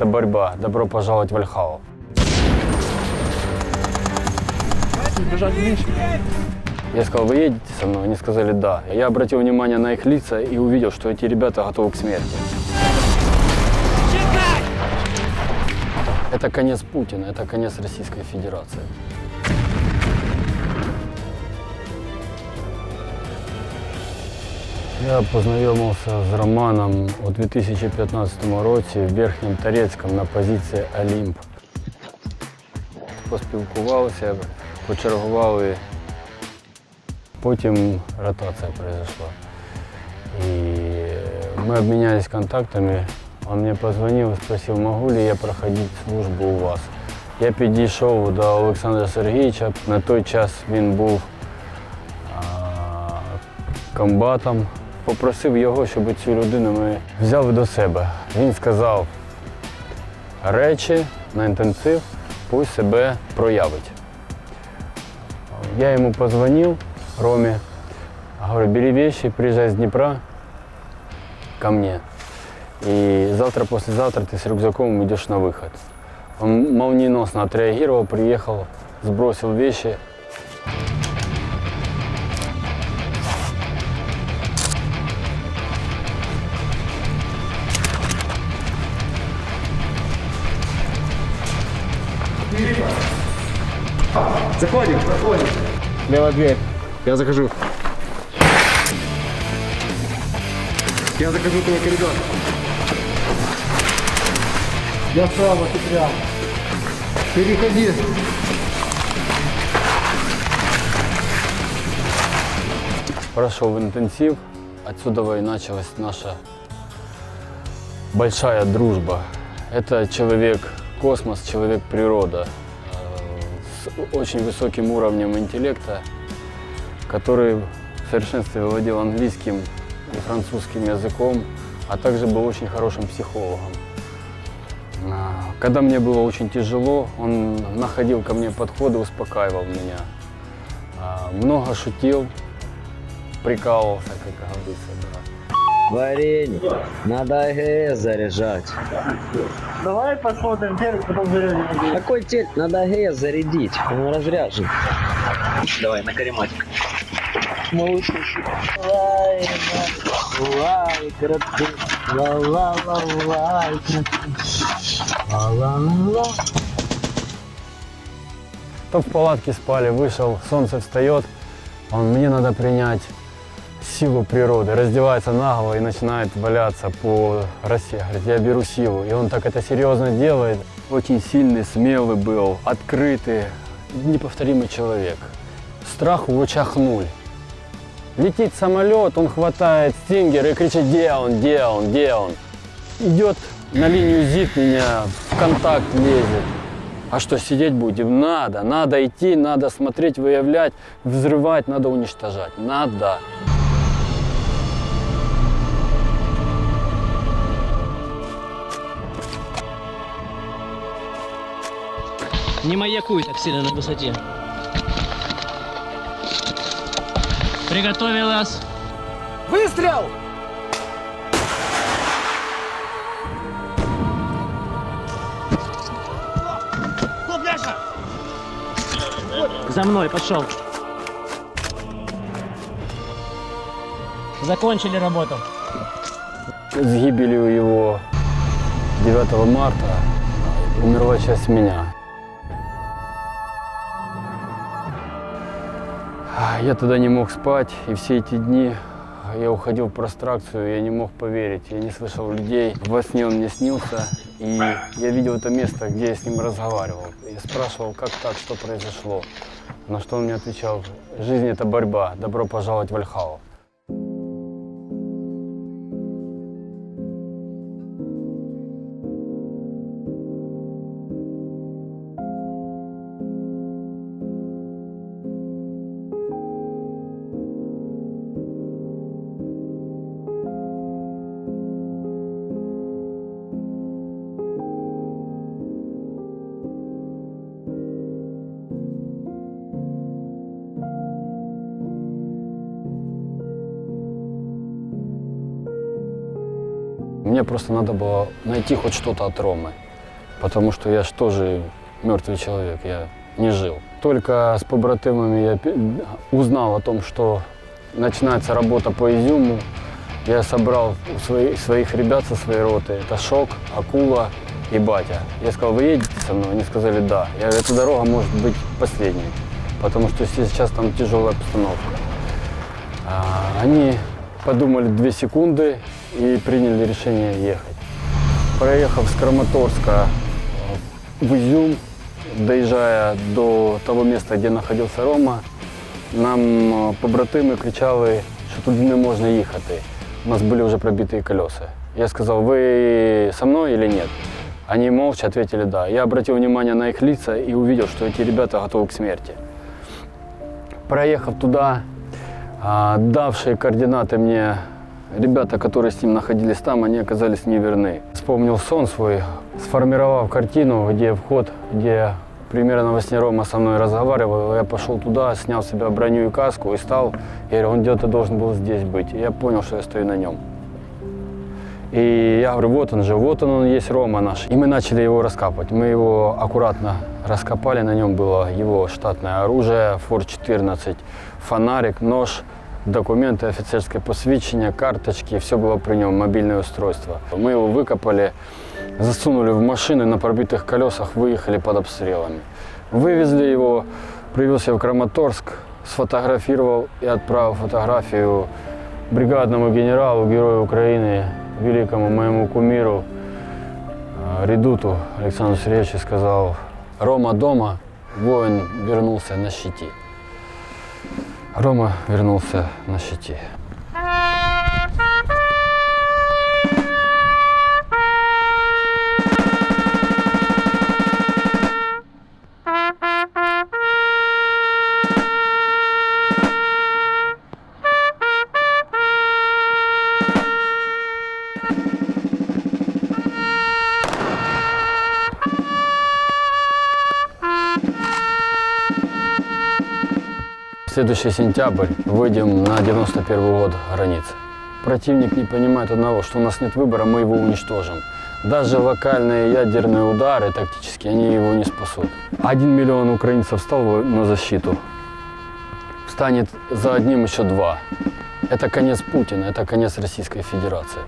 это борьба. Добро пожаловать в Альхау. Я сказал, вы едете со мной? Они сказали, да. Я обратил внимание на их лица и увидел, что эти ребята готовы к смерти. Это конец Путина, это конец Российской Федерации. Я познайомився з Романом у 2015 році в Верхньому Торецькому на позиції Олімп. Поспілкувалися, почергували. Потім ротація произошла. И мы обменялись контактами. Он мне позвонил и спросил, могу ли я проходить службу у вас. Я підійшов до Олександра Сергійовича. На той час він був а, комбатом. Попросив його, щоб цю людину ми взяли до себе. Він сказав речі на інтенсив, пусть себе проявить. Я ему позвонил, Роме, говорю, бери вещи, приезжай с Днепра ко мне. И завтра, послезавтра ты с рюкзаком идешь на выход. Он молниеносно отреагировал, приехал, сбросил вещи. Заходим, заходим. Левая дверь. Я захожу. Я захожу в твой коридор. Я справа, ты прямо. Переходи. Прошел в интенсив. Отсюда и началась наша большая дружба. Это человек-космос, человек-природа э, с очень высоким уровнем интеллекта, который в совершенстве владел английским и французским языком, а также был очень хорошим психологом. А, Когда мне было очень тяжело, он находил ко мне подходы, успокаивал меня. А, Много шутил, прикалывался, как говорится, да. Варенье. Надо АГС заряжать. Давай посмотрим телек, потом зарядим. Какой телек? Надо АГС зарядить. Он разряжен. Давай, на карематик. Малыш. Лай, лай, красный. Ла-ла-ла-лай, Ла-ла-ла-ла. То в палатке спали, вышел, солнце встает, он, мне надо принять силу природы, раздевается наголо и начинает валяться по росе. Говорит, я беру силу. И он так это серьезно делает. Очень сильный, смелый был, открытый, неповторимый человек. Страх в очах нуль. Летит самолет, он хватает стингер и кричит, где он, где он, где он. Идет на линию ЗИТ меня, в контакт лезет. А что, сидеть будем? Надо, надо идти, надо смотреть, выявлять, взрывать, надо уничтожать. Надо. Не маякуй так сильно на высоте. Приготовилась. Выстрел! За мной, пошел. Закончили работу. С гибелью его 9 марта умерла часть меня. Я тогда не мог спать, и все эти дни я уходил в простракцию, я не мог поверить, я не слышал людей. Во сне он мне снился, и я видел это место, где я с ним разговаривал. Я спрашивал, как так, что произошло. На что он мне отвечал, жизнь это борьба, добро пожаловать в Альхау. Мне просто надо было найти хоть что-то от Ромы. потому что я же тоже мертвый человек, я не жил. Только с побратимами я узнал о том, что начинается работа по изюму. Я собрал своих ребят со своей роты. Это Шок, Акула и Батя. Я сказал, вы едете со мной? Они сказали, да. Я говорю, эта дорога может быть последней, потому что сейчас там тяжелая обстановка. А, Они подумали две секунды и приняли решение ехать. Проехав с Краматорска э, в Изюм, доезжая до того места, где находился Рома, нам е, побратими кричали, що туди не можна їхати. У нас были уже пробитые колеса. Я сказал, вы со мной или нет? Они молча ответили да. Я обратил внимание на их лица и увидел, что эти ребята готовы к смерти. Проехав туда, а, давшие координаты мне ребята, которые с ним находились там, они оказались неверны. Вспомнил сон свой, сформировав картину, где вход, где примерно во сне Рома со мной разговаривал. Я пошел туда, снял с себя броню и каску и стал. Я говорю, он где-то должен был здесь быть. И я понял, что я стою на нем. И я говорю, вот он же, вот он, он есть Рома наш. И мы начали его раскапывать. Мы его аккуратно раскопали, на нем было его штатное оружие, Фор-14, фонарик, нож, документы, офицерское посвящение, карточки, все было при нем, мобильное устройство. Мы его выкопали, засунули в машины, на пробитых колесах выехали под обстрелами. Вывезли его, привез я в Краматорск, сфотографировал и отправил фотографию бригадному генералу, герою Украины, великому моему кумиру, э, редуту Александру Сергеевичу, сказал, Рома дома, воин вернулся на щите. Рома вернулся на щите. Следующий сентябрь выйдем на 91 год границы. Противник не понимает одного, что у нас нет выбора, мы его уничтожим. Даже локальные ядерные удары тактические, они его не спасут. Один миллион украинцев встал на защиту. Встанет за одним еще два. Это конец Путина, это конец Российской Федерации.